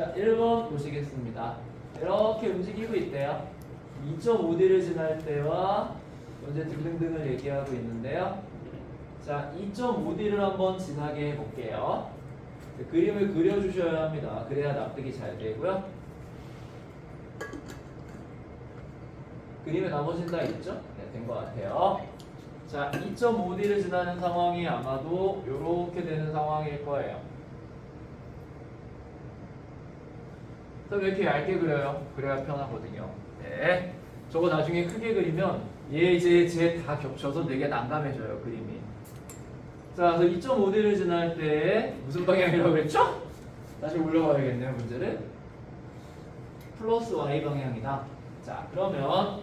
자, 1번 보시겠습니다. 이렇게 움직이고 있대요. 2.5D를 지날 때와 현재 등등등을 얘기하고 있는데요. 자, 2.5D를 한번 지나게 해볼게요. 네, 그림을 그려주셔야 합니다. 그래야 납득이 잘 되고요. 그림에 나머진 다 있죠? 네, 된 것 같아요. 자, 2.5D를 지나는 상황이 아마도 이렇게 되는 상황일 거예요. 왜 이렇게 얇게 그려요? 그래야 편하거든요. 네. 저거 나중에 크게 그리면 얘, 제, 제다 겹쳐서 되게 난감해져요, 그림이. 자, 그래서 2.5D를 지날 때 무슨 방향이라고 그랬죠? 다시 올려봐야겠네요, 문제를. 플러스 Y 방향이다. 자, 그러면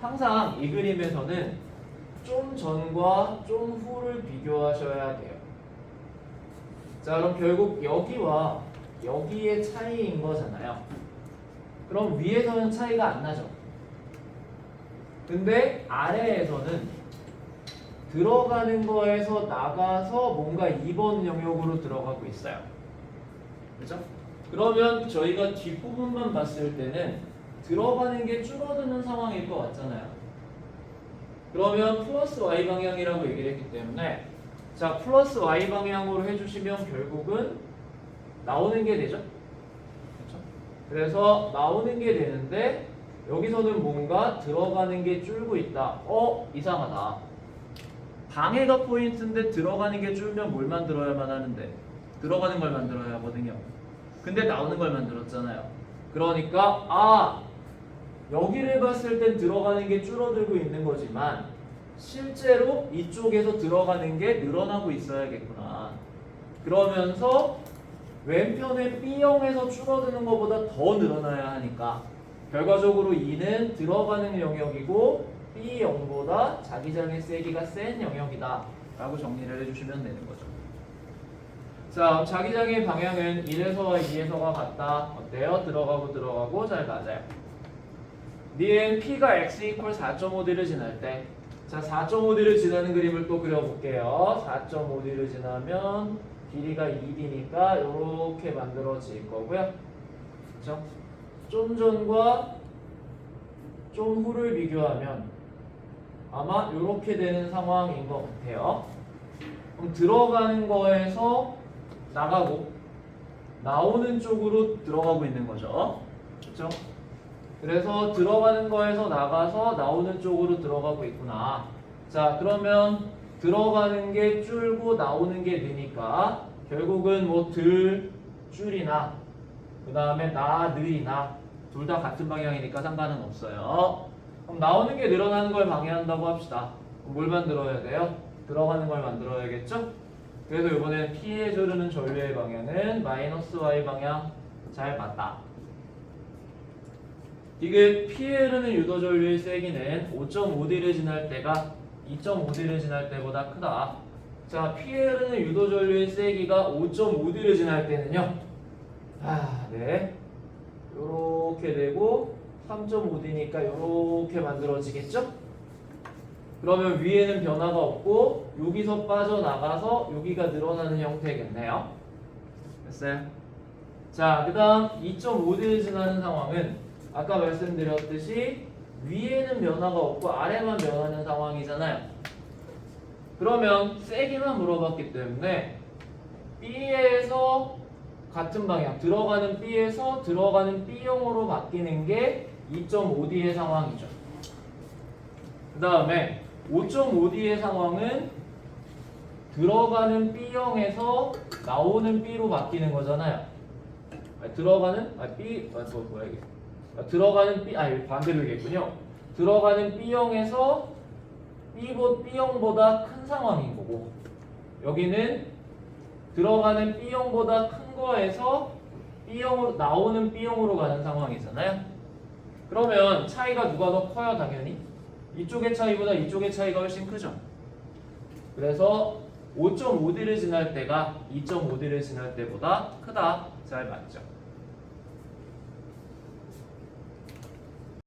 항상 이 그림에서는 좀 전과 좀 후를 비교하셔야 돼요. 자, 그럼 결국 여기와 여기의 차이인 거잖아요. 그럼 위에서는 차이가 안 나죠. 근데 아래에서는 들어가는 거에서 나가서 뭔가 2번 영역으로 들어가고 있어요. 그죠? 그러면 저희가 뒷부분만 봤을 때는 들어가는 게 줄어드는 상황일 것 같잖아요. 그러면 플러스 y 방향이라고 얘기를 했기 때문에 자 플러스 y 방향으로 해주시면 결국은 나오는 게 되죠. 그렇죠? 그래서 나오는 게 되는데 여기서는 뭔가 들어가는 게 줄고 있다. 어 이상하다. 방해가 포인트인데 들어가는 게 줄면 뭘 만들어야만 하는데 들어가는 걸 만들어야 하거든요. 근데 나오는 걸 만들었잖아요. 그러니까 아 여기를 봤을 땐 들어가는 게 줄어들고 있는 거지만 실제로 이쪽에서 들어가는 게 늘어나고 있어야겠구나. 그러면서 왼편의 B형에서 줄어드는 것보다 더 늘어나야 하니까 결과적으로 2는 들어가는 영역이고 B형보다 자기장의 세기가 센 영역이다 라고 정리를 해주시면 되는 거죠 자 자기장의 방향은 1에서와 2에서가 같다 어때요? 들어가고 들어가고 잘 맞아요 니은 P가 X 이퀄 4.5D를 지날 때 자, 4.5D를 지나는 그림을 또 그려볼게요. 4.5D를 지나면 길이가 2D니까 이렇게 만들어질 거고요. 그렇죠? 좀 전과 좀 후를 비교하면 아마 이렇게 되는 상황인 것 같아요. 그럼 들어가는 거에서 나가고 나오는 쪽으로 들어가고 있는 거죠. 그렇죠? 그래서 들어가는 거에서 나가서 나오는 쪽으로 들어가고 있구나. 자, 그러면 들어가는 게 줄고 나오는 게 느니까 결국은 뭐 들, 줄이나 그 다음에 나, 느이나 둘 다 같은 방향이니까 상관은 없어요. 그럼 나오는 게 늘어나는 걸 방해한다고 합시다. 뭘 만들어야 돼요? 들어가는 걸 만들어야겠죠? 그래서 이번엔 P에 흐르는 전류의 방향은 마이너스 Y 방향 잘 맞다. 이게 P에 흐르는 유도 전류의 세기는 5.5D를 지날 때가 2.5D를 지날 때보다 크다. 자, P에 흐르는 유도 전류의 세기가 5.5D를 지날 때는요. 아, 네. 요렇게 되고 3.5D니까 요렇게 만들어지겠죠? 그러면 위에는 변화가 없고 여기서 빠져나가서 여기가 늘어나는 형태겠네요. 됐어요? 자, 그 다음 2.5D를 지나는 상황은 아까 말씀드렸듯이 위에는 변화가 없고 아래만 변하는 상황이잖아요. 그러면 세기만 물어봤기 때문에 B에서 같은 방향 들어가는 B에서 들어가는 B형으로 바뀌는 게 2.5D의 상황이죠. 그 다음에 5.5D의 상황은 들어가는 B형에서 나오는 B로 바뀌는 거잖아요. 아니, 들어가는 아 B 아, 뭐, 뭐야 이게 아, 들어가는 B 아 반대로겠군요. 들어가는 B형에서 B보, B형보다 큰 상황인 거고 여기는 들어가는 B형보다 큰 거에서 B형으로 나오는 B형으로 가는 상황이잖아요. 그러면 차이가 누가 더 커요, 당연히? 이쪽의 차이보다 이쪽의 차이가 훨씬 크죠. 그래서 5.5D를 지날 때가 2.5D를 지날 때보다 크다. 잘 맞죠?